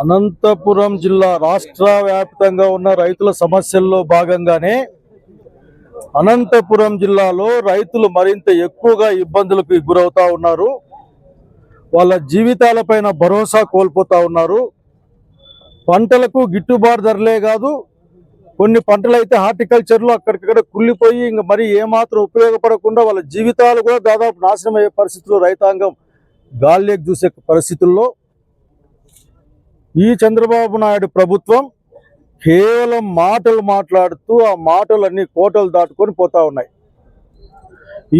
అనంతపురం జిల్లా రాష్ట్ర వ్యాప్తంగా ఉన్న రైతుల సమస్యల్లో భాగంగానే అనంతపురం జిల్లాలో రైతులు మరింత ఎక్కువగా ఇబ్బందులకు గురవుతా ఉన్నారు. వాళ్ళ జీవితాలపైన భరోసా కోల్పోతా ఉన్నారు. పంటలకు గిట్టుబాటు ధరలే కాదు కొన్ని పంటలు అయితే హార్టికల్చర్లో అక్కడికక్కడ కుళ్ళిపోయి ఇంక మరి ఏమాత్రం ఉపయోగపడకుండా వాళ్ళ జీవితాలు కూడా దాదాపు నాశనం అయ్యే పరిస్థితుల్లో రైతాంగం గాల్లేకి చూసే పరిస్థితుల్లో ఈ చంద్రబాబు నాయుడు ప్రభుత్వం కేవలం మాటలు మాట్లాడుతూ ఆ మాటలన్నీ కోటలు దాటుకొని పోతా ఉన్నాయి.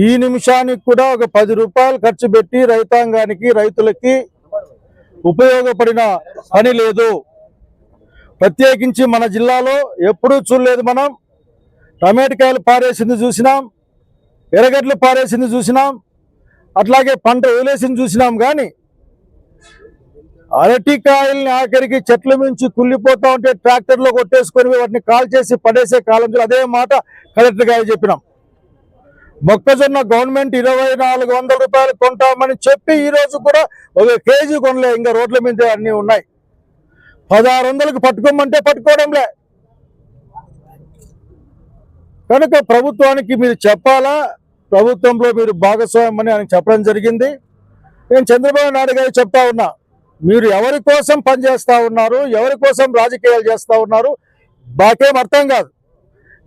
ఈ నిమిషానికి కూడా ఒక పది రూపాయలు ఖర్చు పెట్టి రైతాంగానికి రైతులకి ఉపయోగపడిన పని లేదు. ప్రత్యేకించి మన జిల్లాలో ఎప్పుడూ చూడలేదు మనం. టమాటకాయలు పారేసింది చూసినాం ఎర్రగడ్డలు పారేసింది చూసినాం అట్లాగే పంట వదిలేసింది చూసినాం కానీ అరటికాయల్ని ఆఖరికి చెట్ల మించి కుళ్ళిపోతా ఉంటే ట్రాక్టర్లో కొట్టేసుకొని వాటిని కాల్ చేసి పడేసే కాలం అదే మాట కలెక్టర్ గారు చెప్పినాం. మొక్కజొన్న గవర్నమెంట్ ఇరవై నాలుగు వందల రూపాయలు కొంటామని చెప్పి ఈ రోజు కూడా ఒక కేజీ కొనలే. ఇంకా రోడ్ల మీద అన్ని ఉన్నాయి. పదహారు వందలకు పట్టుకోమంటే పట్టుకోవడంలే. కనుక ప్రభుత్వానికి మీరు చెప్పాలా? ప్రభుత్వంలో మీరు భాగస్వామ్యం అని ఆయన చెప్పడం జరిగింది. నేను చంద్రబాబు నాయుడు గారు చెప్తా ఉన్నా. మీరు ఎవరి కోసం పనిచేస్తూ ఉన్నారు ఎవరి కోసం రాజకీయాలు చేస్తా ఉన్నారు బాకేం అర్థం కాదు.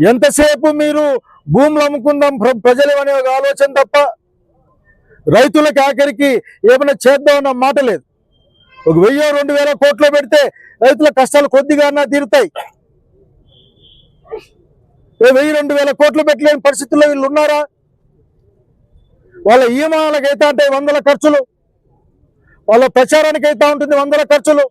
ఎంతసేపు మీరు భూములు అమ్ముకుందాం ప్ర- ప్రజలు అనే ఒక ఆలోచన తప్ప రైతులకు ఆఖరికి ఏమైనా చేద్దామన్న మాట లేదు. ఒక వెయ్యి రెండు వేల కోట్లు పెడితే రైతుల కష్టాలు కొద్దిగా అన్నా తీరుతాయి. వెయ్యి రెండు వేల కోట్లు పెట్టలేని పరిస్థితుల్లో వీళ్ళు ఉన్నారా? వాళ్ళ ఈమాలకైతే అంటే వందల ఖర్చులు. వాళ్ళ ప్రచారానికి అయితే ఉంటుంది వందల ఖర్చులు.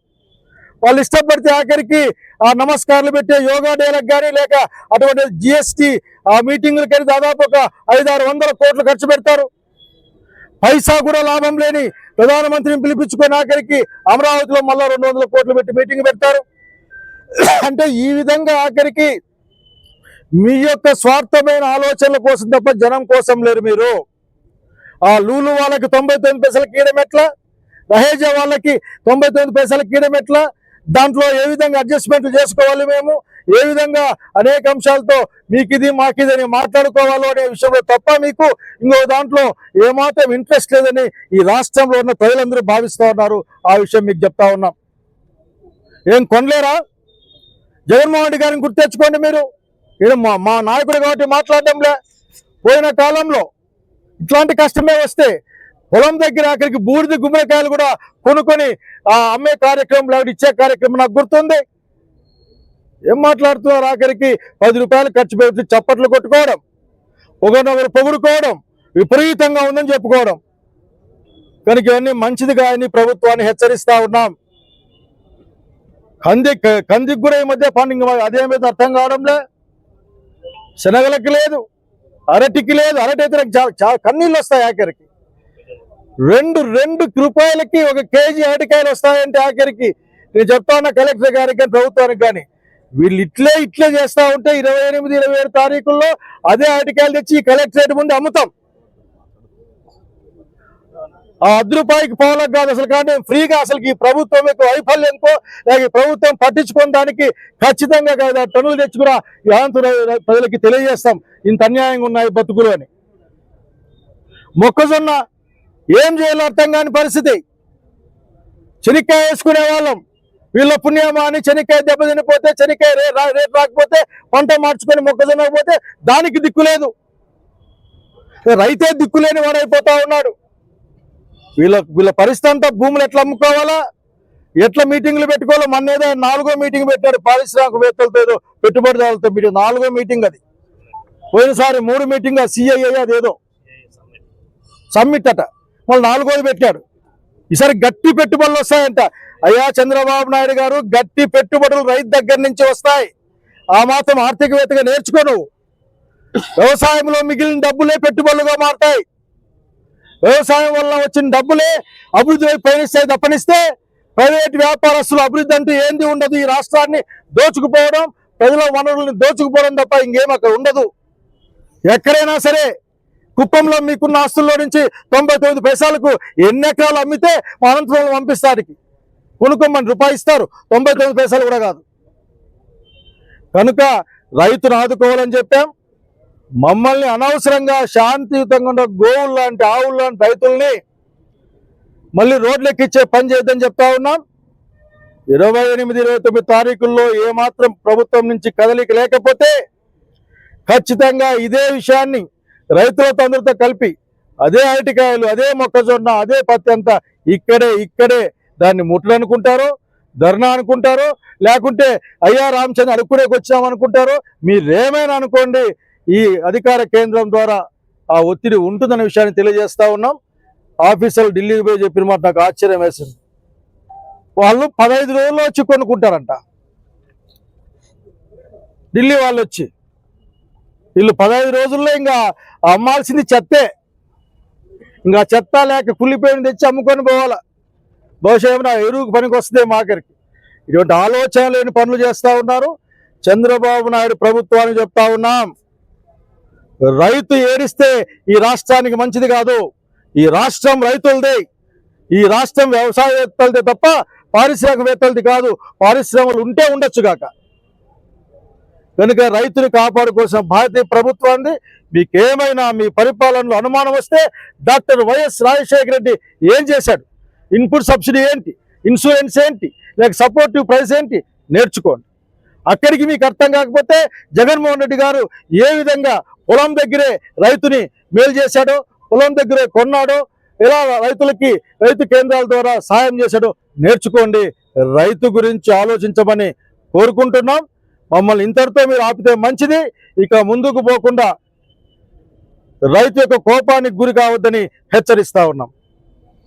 వాళ్ళు ఇష్టపడితే ఆఖరికి ఆ నమస్కారాలు పెట్టే యోగా డేలకు కానీ లేక అటువంటి జిఎస్టి ఆ మీటింగులకి కానీ దాదాపు ఒక ఐదారు వందల కోట్లు ఖర్చు పెడతారు. పైసా కూడా లాభం లేని ప్రధానమంత్రిని పిలిపించుకొని ఆఖరికి అమరావతిలో మళ్ళా రెండు వందల కోట్లు పెట్టి మీటింగ్ పెడతారు. అంటే ఈ విధంగా ఆఖరికి మీ యొక్క స్వార్థమైన ఆలోచనల కోసం తప్ప జనం కోసం లేరు మీరు. ఆ లూలు వాళ్ళకి తొంభై తొమ్మిది పైసలకి ఇవ్వడం ఎట్లా? దహేజా వాళ్ళకి తొంభై తొమ్మిది పైసలకి ఇయడం దాంట్లో ఏ విధంగా అడ్జస్ట్మెంట్లు చేసుకోవాలి మేము? ఏ విధంగా అనేక అంశాలతో మీకు ఇది మాకు ఇది అని మాట్లాడుకోవాలో అనే విషయంలో తప్ప మీకు ఇంకో దాంట్లో ఏమాత్రం ఇంట్రెస్ట్ లేదని ఈ రాష్ట్రంలో ఉన్న ప్రజలందరూ భావిస్తూ ఉన్నారు. ఆ విషయం మీకు చెప్తా ఉన్నాం. ఏం కొనలేరా? జగన్మోహన్ రెడ్డి గారిని గుర్తెచ్చుకోండి మీరు. ఈయన మా మా నాయకుడు కాబట్టి మాట్లాడడంలే పోయిన కాలంలో ఇట్లాంటి కష్టమే వస్తే పొలం దగ్గర అక్కడికి బూడిద గుమ్మడికాయలు కూడా కొనుక్కొని ఆ అమ్మే కార్యక్రమం లేకపోతే ఇచ్చే కార్యక్రమం నాకు గుర్తుంది. ఏం మాట్లాడుతున్నారు ఆఖరికి? పది రూపాయలు ఖర్చు పెట్టి చప్పట్లు కొట్టుకోవడం ఒకరినొకరు పొగుడుకోవడం విపరీతంగా ఉందని చెప్పుకోవడం. కనుక ఇవన్నీ మంచిది కాదని ప్రభుత్వాన్ని హెచ్చరిస్తా ఉన్నాం. కంది కందికి కూడా ఈ మధ్య పండింగ్ అదేమైతే అర్థం కావడంలే. శనగలకి లేదు అరటికి లేదు అరటి అయితే నాకు చాలా చాలా కన్నీళ్ళు వస్తాయి ఆఖరికి. రెండు రెండు రూపాయలకి ఒక కేజీ అరటికాయలు వస్తాయంటే ఆఖరికి. నేను చెప్తా ఉన్నా కలెక్టర్ గారికి కానీ ప్రభుత్వానికి కానీ వీళ్ళు ఇట్లే ఇట్లే చేస్తా ఉంటే ఇరవై ఎనిమిది ఇరవై ఏడు తారీఖుల్లో అదే అరటికాయలు తెచ్చి కలెక్టరేట్ ముందు అమ్ముతాం. ఆ అర్ధ రూపాయికి పోలకు కాదు అసలు కానీ ఫ్రీగా అసలు ఈ ప్రభుత్వం యొక్క వైఫల్యంతో లేక ఈ ప్రభుత్వం పట్టించుకున్న దానికి ఖచ్చితంగా కాదు. ఆ టన్నులు తెచ్చి కూడా ఈ ఆంధ్ర ప్రజలకి తెలియజేస్తాం. ఇంత అన్యాయంగా ఉన్నాయి బతుకులు అని. మొక్కజొన్న ఏం చేయాలో అర్థం కాని పరిస్థితి. చెనిక్కాయ వేసుకునే వాళ్ళం. వీళ్ళ పుణ్యమా అని చెనిక్కాయ దెబ్బతినిపోతే చెనిక్కాయ రేట్ రా- రాకపోతే పంట మార్చుకొని మొక్కజొన్న పోతే దానికి దిక్కులేదు రైతే దిక్కులేని వాడైపోతా ఉన్నాడు. వీళ్ళ వీళ్ళ పరిస్థితి అంతా భూములు ఎట్లా అమ్ముకోవాలా? ఎట్లా మీటింగ్లు పెట్టుకోవాలో? మొన్న ఏదో నాలుగో మీటింగ్ పెట్టాడు పారిశ్రామికవేత్తలతో ఏదో పెట్టుబడిదారులతో మీటింగ్. నాలుగో మీటింగ్ అది. పోయినసారి మూడు మీటింగ్ సిఐఏ అదేదో. సమ్మిట్ అట. మళ్ళీ నాలుగోది పెట్టాడు ఈసారి గట్టి పెట్టుబడులు వస్తాయంట. అయ్యా చంద్రబాబు నాయుడు గారు గట్టి పెట్టుబడులు రైతు దగ్గర నుంచి వస్తాయి. ఆ మాత్రం ఆర్థికవేత్తగా నేర్చుకోను వ్యవసాయంలో మిగిలిన డబ్బులే పెట్టుబడులుగా మారతాయి. వ్యవసాయం వల్ల వచ్చిన డబ్బులే అభివృద్ధి పయనిస్తాయి తప్పనిస్తే ప్రైవేట్ వ్యాపారస్తులు అభివృద్ధి అంటే ఏంది ఉండదు. ఈ రాష్ట్రాన్ని దోచుకుపోవడం ప్రజల వనరుల్ని దోచుకుపోవడం తప్ప ఇంకేం అక్కడ ఉండదు. ఎక్కడైనా సరే కుప్పంలో మీకున్న ఆస్తుల్లో నుంచి తొంభై తొమ్మిది పైసలకు ఎన్ని ఎకరాలు అమ్మితే మా అనంతపురం పంపిస్తానికి కొనుక్కోమని రూపాయి ఇస్తారు. తొంభై తొమ్మిది పైసలు కూడా కాదు. కనుక రైతును ఆదుకోవాలని చెప్పాం. మమ్మల్ని అనవసరంగా శాంతియుతంగా ఉన్న గోవులు లాంటి ఆవులు లాంటి రైతుల్ని మళ్ళీ రోడ్లెక్కిచ్చే పని చేద్దని చెప్తా ఉన్నాం. ఇరవై ఎనిమిది ఇరవై తొమ్మిది తారీఖుల్లో ఏమాత్రం ప్రభుత్వం నుంచి కదలిక లేకపోతే ఖచ్చితంగా ఇదే విషయాన్ని రైతులతో అందరితో కలిపి అదే అరటికాయలు అదే మొక్కజొన్న అదే పత్తి అంతా ఇక్కడే ఇక్కడే దాన్ని ముట్టడనుకుంటారో ధర్నా అనుకుంటారో లేకుంటే అయ్యా రామచంద్ర అడుక్కునేకి వచ్చామనుకుంటారో మీరేమైనా అనుకోండి ఈ అధికార కేంద్రం ద్వారా ఆ ఒత్తిడి ఉంటుందనే విషయాన్ని తెలియజేస్తా ఉన్నాం. ఆఫీసర్లు ఢిల్లీకి పోయి చెప్పిన మాట నాకు ఆశ్చర్యం వేసింది. వాళ్ళు పదహైదు రోజుల్లో వచ్చి కొనుక్కుంటారంట. ఢిల్లీ వాళ్ళు వచ్చి వీళ్ళు పదహైదు రోజుల్లో ఇంకా అమ్మాల్సింది చెత్తే. ఇంకా చెత్త లేక కుళ్ళిపోయిన తెచ్చి అమ్ముకొని పోవాలా. బహుశా ఏమైనా ఎరువుకు పనికి వస్తుంది మాకరికి ఇటువంటి ఆలోచన లేని పనులు చేస్తా ఉన్నారు. చంద్రబాబు నాయుడు ప్రభుత్వాన్ని చెప్తా ఉన్నాం. రైతు ఏడిస్తే ఈ రాష్ట్రానికి మంచిది కాదు. ఈ రాష్ట్రం రైతులదే. ఈ రాష్ట్రం వ్యవసాయవేత్తలదే తప్ప పారిశ్రామికవేత్తలది కాదు. పారిశ్రమలు ఉంటే ఉండొచ్చు కాక. కనుక రైతుని కాపాడుకోవాల్సిన భారతీయ ఈ ప్రభుత్వాన్ని మీకేమైనా మీ పరిపాలనలో అనుమానం వస్తే డాక్టర్ వైఎస్ రాజశేఖర రెడ్డి ఏం చేశాడు? ఇన్పుట్ సబ్సిడీ ఏంటి? ఇన్సూరెన్స్ ఏంటి? లేక సపోర్టివ్ ప్రైస్ ఏంటి? నేర్చుకోండి. అక్కడికి మీకు అర్థం కాకపోతే జగన్మోహన్ రెడ్డి గారు ఏ విధంగా పొలం దగ్గరే రైతుని మేలు చేశాడో పొలం దగ్గరే కొన్నాడో ఎలా రైతులకి రైతు కేంద్రాల ద్వారా సాయం చేశాడో నేర్చుకోండి. రైతు గురించి ఆలోచించమని కోరుకుంటున్నాం. మమ్మల్ని ఇంతటితో మీరు ఆపితే మంచిది. ఇక ముందుకు పోకుండా రైతు యొక్క కోపానికి గురి కావద్దని హెచ్చరిస్తా ఉన్నాం.